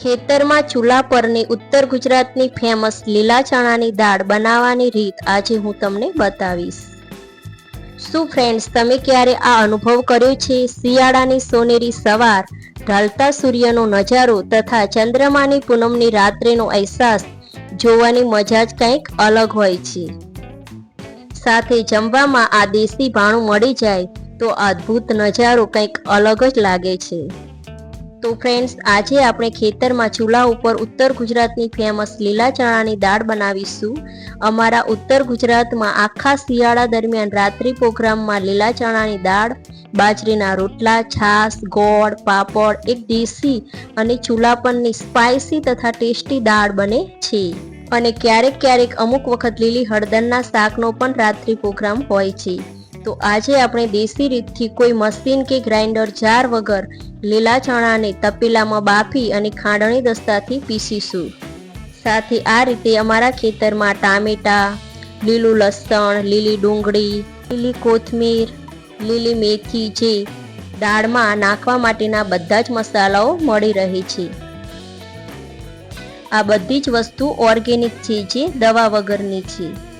ખેતરમાં ચૂલા પરની ઉત્તર ગુજરાતની ફેમસ લીલા ચણાની દાળ બનાવવાની રીત આજે હું તમને બતાવીશ. શું ફ્રેન્ડ્સ તમે ક્યારે આ અનુભવ કર્યો છે? શિયાળાની સોનેરી સવાર ઢળતા સૂર્યનો નજારો તથા ચંદ્રમાની પૂનમની રાત્રિનો અહેસાસ જોવાની મજા જ કંઈક અલગ હોય છે. સાથે જમવામાં આ દેશી ભાણું મળી જાય તો અદ્ભુત નજારો કંઈક અલગ જ લાગે છે. તો ફ્રેન્ડ્સ આજે આપણે ખેતરમાં ચૂલા ઉપર ઉત્તર ગુજરાતની ફેમસ લીલા ચણાની દાળ બનાવીશું. અમારા ઉત્તર ગુજરાતમાં આખા શિયાળા દરમિયાન રાત્રિ પ્રોગ્રામમાં લીલા ચણાની દાળ, બાજરીના રોટલા, છાશ, ગોળ, પાપડ, એક દેશી અને ચૂલા પરની સ્પાઇસી તથા ટેસ્ટી દાળ બને છે. અને ક્યારેક ક્યારેક અમુક વખત લીલી હળદરના શાકનો પણ રાત્રિ પ્રોગ્રામ હોય છે. તો આજે આપણે દેશી રીતથી કોઈ મશીન કે ગ્રાઇન્ડર જાર વગર લીલા ચણાને તપેલામાં બાફી અને ખાંડણી દસ્તાથી પીસીશું. સાથે આ રીતે અમારા ખેતરમાં ટામેટા, લીલું લસણ, લીલી ડુંગળી, લીલી કોથમીર, લીલી મેથી જે દાળમાં નાખવા માટેના બધા જ મસાલાઓ મળી રહે છે. આ બધી જ વસ્તુ ઓર્ગેનિક છે જે દવા વગરની છે.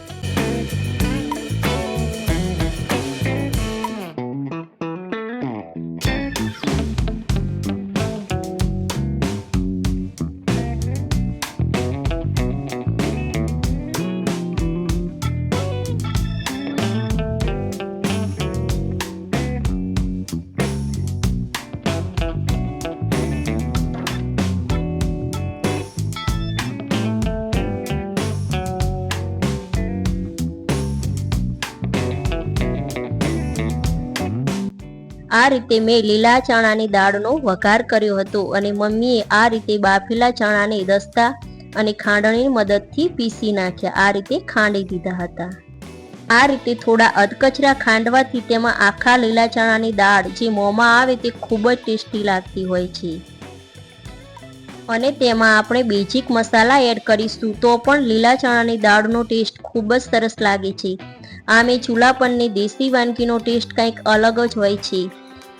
આ રીતે મેં લીલા ચણાની દાળનો વઘાર કર્યો હતો અને મમ્મીએ આ રીતે બાફેલા ચણાને દસ્તા અને ખાંડણીની મદદથી પીસી નાખ્યા. આ રીતે ખાંડી દીધા હતા. આ રીતે થોડા અધકચરા ખાંડવાથી તેમાં આખા લીલા ચણાની દાળ જે મોંમાં આવે તે ખૂબ જ ટેસ્ટી લાગતી હોય છે. અને તેમાં આપણે બેઝિક મસાલા એડ કરીશું તો પણ લીલા ચણાની દાળનો ટેસ્ટ ખૂબ જ સરસ લાગે છે. આ મેં ચૂલા પરની દેશી વાનગીનો ટેસ્ટ કંઈક અલગ જ હોય છે.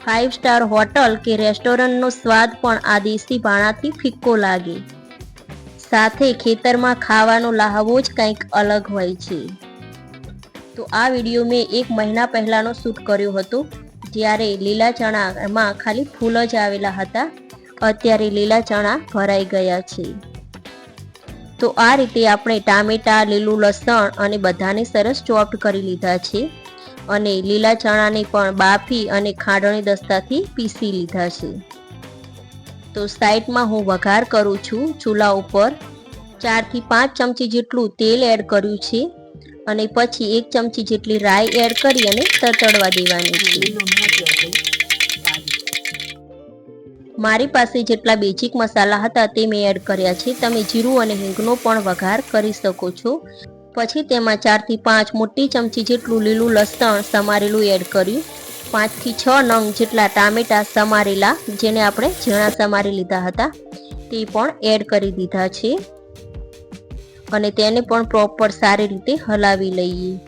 ફાઇવ સ્ટાર હોટલ કે રેસ્ટોરન્ટનો સ્વાદ પણ આ દેશી ભાણાથી ફિક્કો લાગે. સાથે ખેતરમાં ખાવાનો લહાવો જ કંઈક અલગ હોય છે. તો આ વીડિયો મેં એક મહિના પહેલાંનો શૂટ કર્યો હતો, જ્યારે લીલા ચણામાં ખાલી ફૂલ જ આવેલા હતા. અત્યારે લીલા ચણા ભરાઈ ગયા છે. તો આ રીતે આપણે ટામેટા, લીલું લસણ અને બધાને સરસ ચોપ્ટ કરી લીધા છે. અને લીલા ચણાને પણ બાફી અને ખાંડણી દસ્તાથી પીસી લીધા છે. તો સાઈડમાં હું વઘાર કરું છું ચૂલા ઉપર. ચારથી પાંચ ચમચી જેટલું તેલ એડ કર્યું છે અને પછી એક ચમચી જેટલી રાઈ એડ કરી અને તતડવા દેવાની છે. મારી પાસે જેટલા બેઝિક મસાલા હતા તે મેં એડ કર્યા છે. તમે જીરું અને હિંગનો પણ વઘાર કરી શકો છો. પછી તેમાં ચારથી પાંચ મોટી ચમચી જેટલું લીલું લસણ સમારેલું એડ કર્યું. પાંચથી છ નંગ જેટલા ટામેટા સમારેલા, જેને આપણે ઝીણા સમારી લીધા હતા, તે પણ એડ કરી દીધા છે. અને તેને પણ પ્રોપર સારી રીતે હલાવી લઈએ.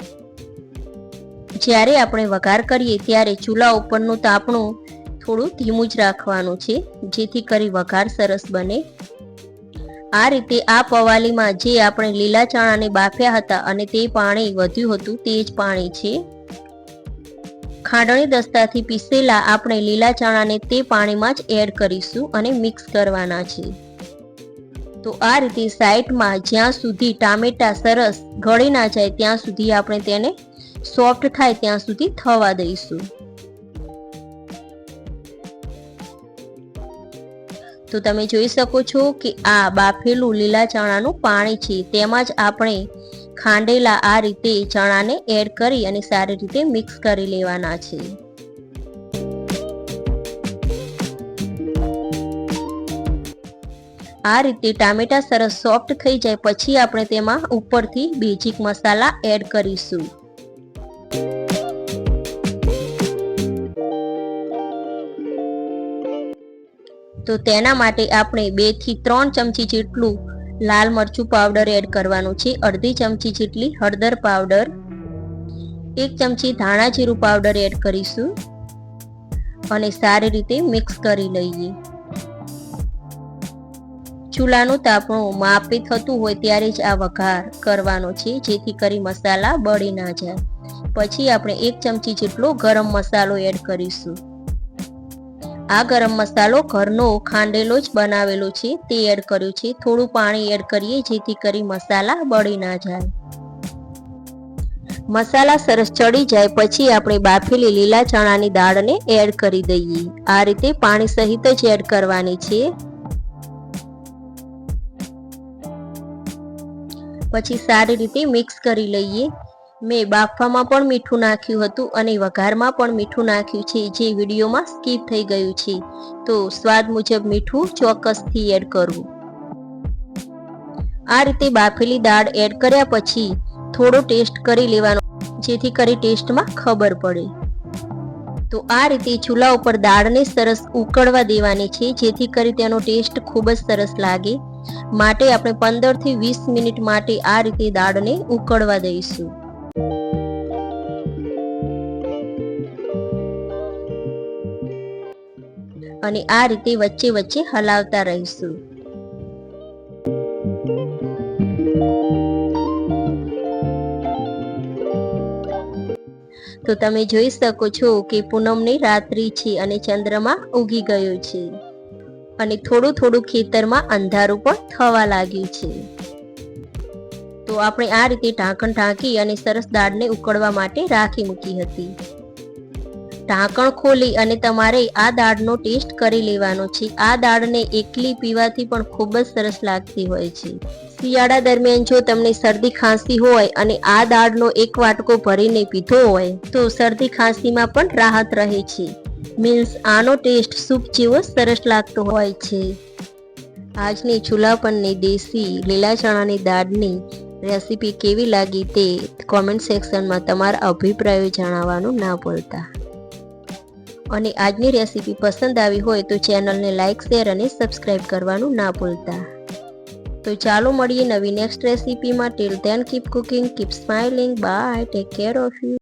જ્યારે આપણે વઘાર કરીએ ત્યારે ચૂલા ઉપરનું તાપણું થોડું ધીમું જ રાખવાનું છે, જેથી કરી વઘાર સરસ બને. આ રીતે આ પવાલીમાં જે આપણે લીલા ચણાને બાફ્યા હતા અને તે પાણી વધ્યું હતું તે જ પાણી છે. ખાંડણી દસ્તાથી પીસેલા આપણે લીલા ચણાને તે પાણીમાં જ એડ કરીશું અને મિક્સ કરવાના છે. તો આ રીતે સાઈડમાં જ્યાં સુધી ટામેટા સરસ ગળી ના જાય ત્યાં સુધી આપણે તેને સોફ્ટ થાય ત્યાં સુધી થવા દઈશું. તો તમે જોઈ શકો છો કે આ બાફેલું લીલા ચણાનું પાણી છે. તેમાં જ આપણે ખાંડેલા આ રીતે ચણાને એડ કરી અને સારી રીતે મિક્સ કરી લેવાના છે. આ રીતે ટામેટા સરસ સોફ્ટ થઈ જાય પછી આપણે તેમાં ઉપરથી બેઝિક મસાલા એડ કરીશું. તો તેના માટે આપણે બેથી ત્રણ ચમચી જેટલું લાલ મરચું પાવડર એડ કરવાનું છે. અડધી ચમચી જેટલી હળદર પાવડર એક ચમચી ધાણા જીરું પાવડર એડ કરીશું અને સારી રીતે મિક્સ કરી લઈએ. ચૂલાનું તાપણું માપે થતું હોય ત્યારે જ આ વઘાર કરવાનો છે, જેથી કરી મસાલા બળી ના જાય. પછી આપણે એક ચમચી જેટલો ગરમ મસાલો એડ કરીશું. આ ગરમ મસાલો ઘરનો ખાંડેલો જ બનાવેલો છે. તે એડ કર્યું છે. થોડું પાણી એડ કરીએ જેથી કરી મસાલા બળી ના જાય. મસાલા સરસ ચડી જાય પછી આપણે બાફેલી લીલા ચણાની દાળને એડ કરી દઈએ. આ રીતે પાણી સહિત જ એડ કરવાની છે. પછી સારી રીતે મિક્સ કરી લઈએ. મેં બાફવામાં પણ મીઠું નાખ્યું હતું અને વઘારમાં પણ મીઠું નાખ્યું છે, જે વિડીયોમાં સ્કીપ થઈ ગયું છે. તો સ્વાદ મુજબ મીઠું ચોક્કસથી એડ કરવું. આ રીતે બાફેલી દાળ એડ કર્યા પછી થોડો ટેસ્ટ કરી લેવાનો, જેથી કરી ટેસ્ટમાં ખબર પડે. તો આ રીતે ચૂલા ઉપર દાળને સરસ ઉકળવા દેવાની છે, જેથી કરી તેનો ટેસ્ટ ખૂબ જ સરસ લાગે. માટે આપણે પંદરથી વીસ મિનિટ માટે આ રીતે દાળને ઉકળવા દઈશું. અને આ રીતે વચ્ચે વચ્ચે હલાવતા રહીશું. તો તમે જોઈ શકો છો કે પૂનમની રાત્રિ છે અને ચંદ્રમા ઉગી ગયો છે. અને થોડું થોડું ખેતરમાં અંધારું પણ થવા લાગ્યું છે. તો આપણે આ રીતે ઢાંકણ ઢાંકી અને સરસ દાળને ઉકળવા માટે રાખી મૂકી હતી. ઢાંકણ ખોલી અને તમારે આ દાળનો ટેસ્ટ કરી લેવાનો છે. આ દાળને એકલી પીવાથી પણ ખૂબ જ સરસ લાગતી હોય છે. શિયાળા દરમિયાન જો તમને શરદી ખાંસી હોય અને આ દાળનો એક વાટકો ભરીને પીધો હોય, તો શરદી ખાંસીમાં પણ રાહત રહે છે. મીન્સ આનો ટેસ્ટ સૂપ જેવો સરસ લાગતો હોય છે. આજની ચૂલાપનની દેશી લીલા ચણાની દાળની રેસીપી કેવી લાગી તે કોમેન્ટ સેક્શનમાં તમારા અભિપ્રાયો જણાવવાનું ના ભૂલતા. અને આજની રેસીપી પસંદ આવી હોય તો ચેનલને લાઇક શેર અને સબસ્ક્રાઈબ કરવાનું ના ભૂલતા. તો ચાલો મળીએ નવી next રેસીપીમાં. Till then keep cooking keep smiling bye take care of you